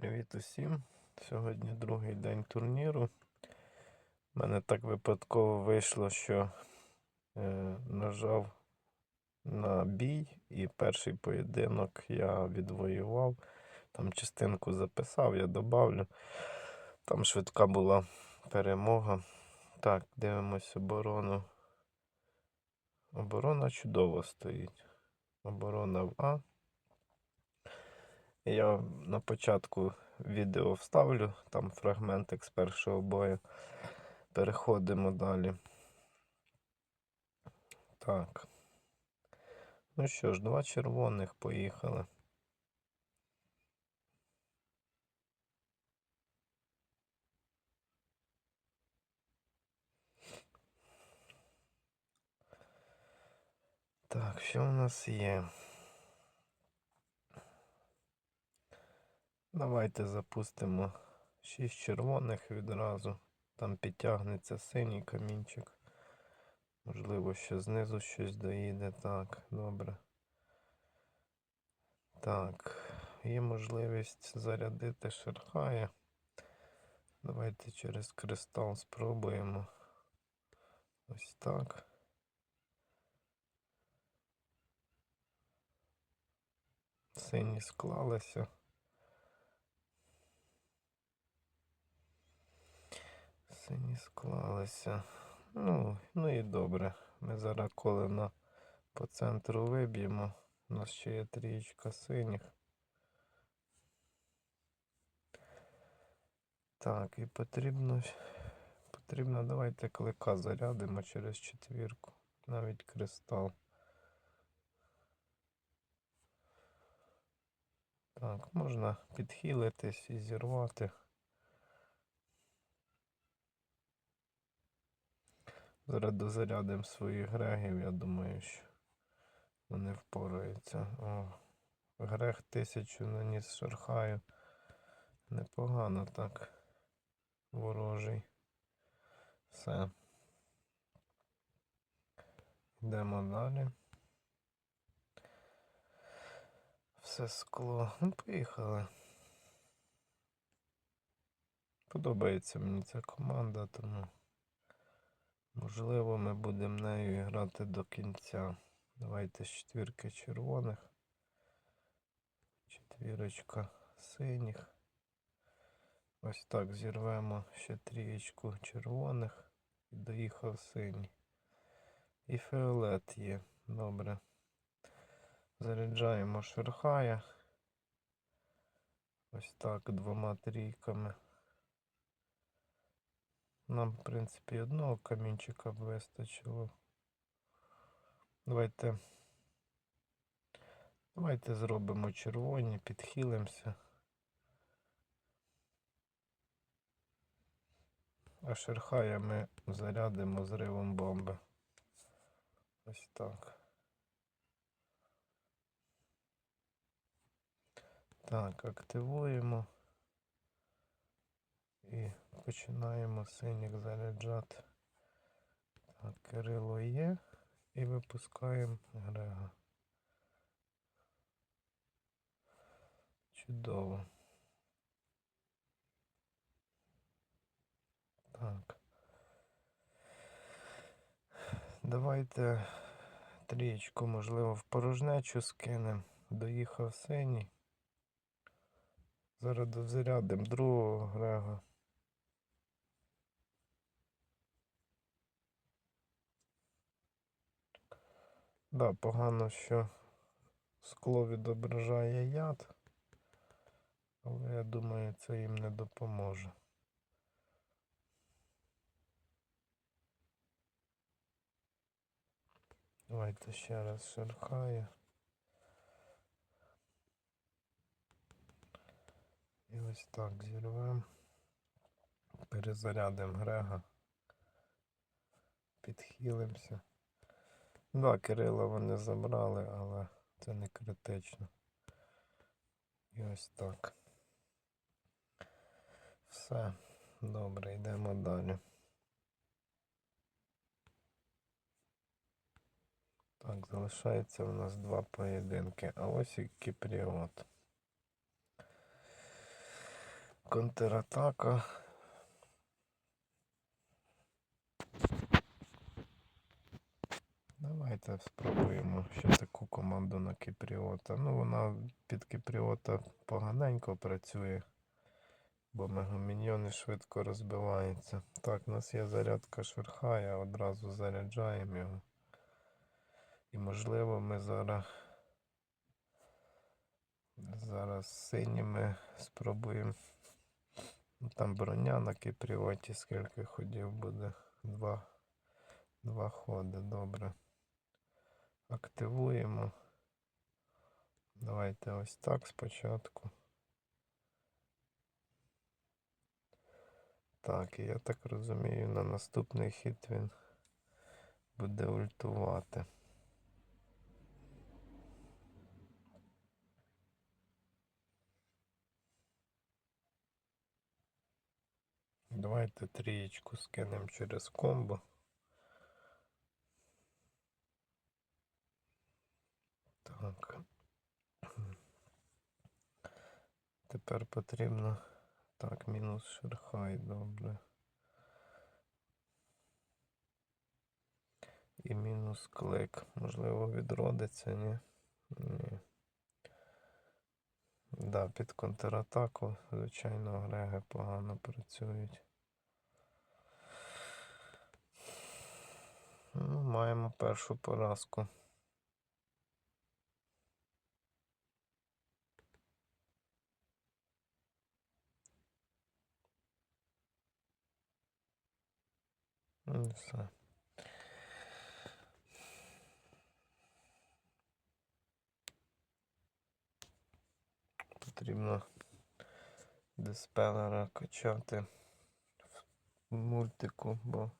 Привіт усім. Сьогодні другий день турніру. У мене так випадково вийшло, що е, нажав на бій, і перший поєдинок я відвоював. Там частинку записав, я добавлю. Там швидка була перемога. Так, дивимось оборону. Оборона чудово стоїть. Оборона в А. Я на початку відео вставлю, там фрагментик з першого бою. Переходимо далі. Так. Ну що ж, два червоних поїхали. Так, що у нас є? Давайте запустимо 6 червоних відразу. Там підтягнеться синій камінчик. Можливо, ще знизу щось доїде. Так, добре. Так, є можливість зарядити шерхая. Давайте через кристал спробуємо. Ось так. Сині склалися. Сині склалися. Ну, ну і добре. Ми зараз колена по центру виб'ємо. У нас ще є трієчка синіх. Так, і потрібно. Потрібно, давайте клика зарядимо через четвірку. Навіть кристал. Так, можна підхилитись і зірвати. Зараз дозарядимо своїх грегів, я думаю, що вони впораються. О, грег тисячу наніс шархаю. Непогано так. Ворожий. Все. Йдемо далі. Все скло. Ну, поїхали. Подобається мені ця команда, тому можливо ми будемо нею грати до кінця. Давайте з четвірки червоних. Четвірочка синіх. Ось так зірвемо ще трієчку червоних і доїхав синій. І фіолет є. Добре. Заряджаємо шерхая. Ось так двома трійками. Нам, в принципі, одного камінчика б вистачило. Давайте. Давайте зробимо червоні, підхилимося. А шерхая ми зарядимо зривом бомби. Ось так. Так, активуємо і починаємо синіх заряджати. Так, Кирило є і випускаємо Грега. Чудово. Так. Давайте трієчку, можливо, в порожнечу скинемо. Доїхав синій. Зараз дозарядимо другого Грега. Да, погано, що скло відображає яд, але я думаю, це їм не допоможе. Давайте ще раз шерхає. І ось так зірвемо. Перезарядимо Грега. Підхилимося. Да, Кирила вони забрали, але це не критично. І ось так. Все. Добре, йдемо далі. Так, залишається у нас два поєдинки. А ось і Кіпріот. контратака. Давайте спробуємо ще таку команду на Кіпріота. Ну, вона під Кіпріота поганенько працює, бо мегаміньйони швидко розбиваються. Так, у нас є зарядка шверхая, одразу заряджаємо його. І можливо ми зараз зараз синіми спробуємо. Ну, Там броня на Кіпріоті, скільки ходів буде? Два. Два ходи, добре. Активуємо. Давайте ось так спочатку. Так, і я так розумію, на наступний хід він буде ультувати. Давайте трієчку скинемо через комбо. Так. Тепер потрібно. Так, мінус шерхай, добре. І мінус клик. Можливо, відродиться, ні? Ні. Да, під контратаку, звичайно, греги погано працюють. Ну, маємо першу поразку. Все. Потрібно диспелера качати в мультику, бо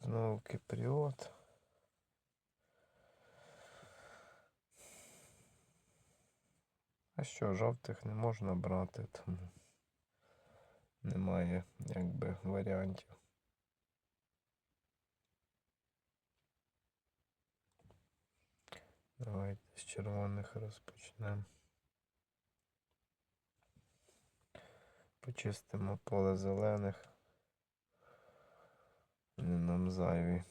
знову кипріот. А що, жовтих не можна брати, тому немає якби варіантів. Давайте з червоних розпочнемо. Почистимо поле зелених. Вони нам зайві.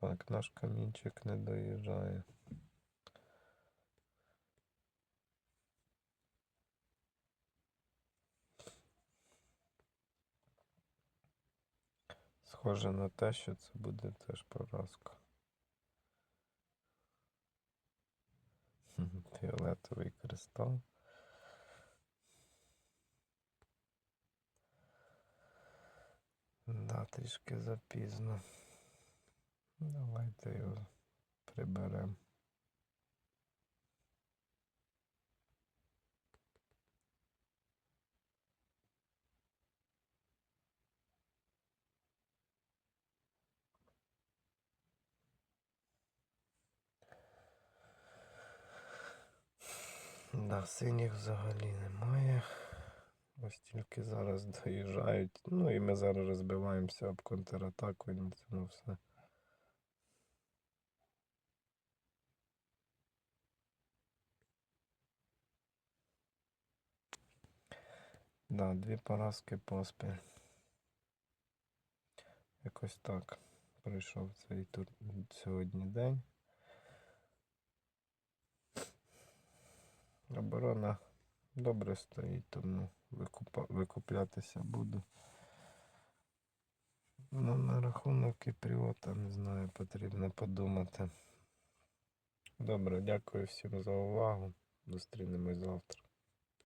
Так, наш камінчик не доїжджає. Схоже на те, що це буде теж поразка. Фіолетовий кристал. Да, трішки запізно. Давайте його приберемо. Да, синіх взагалі немає. Ось тільки зараз доїжджають. Ну і ми зараз розбиваємося об контратаку і на цьому все. Да, дві поразки поспіль. Якось так пройшов цей тур сьогодні день. Оборона добре стоїть, тому викуплятися буду. Ну, на рахунок Кіпріота, не знаю, потрібно подумати. Добре, дякую всім за увагу. Зустрінемось завтра.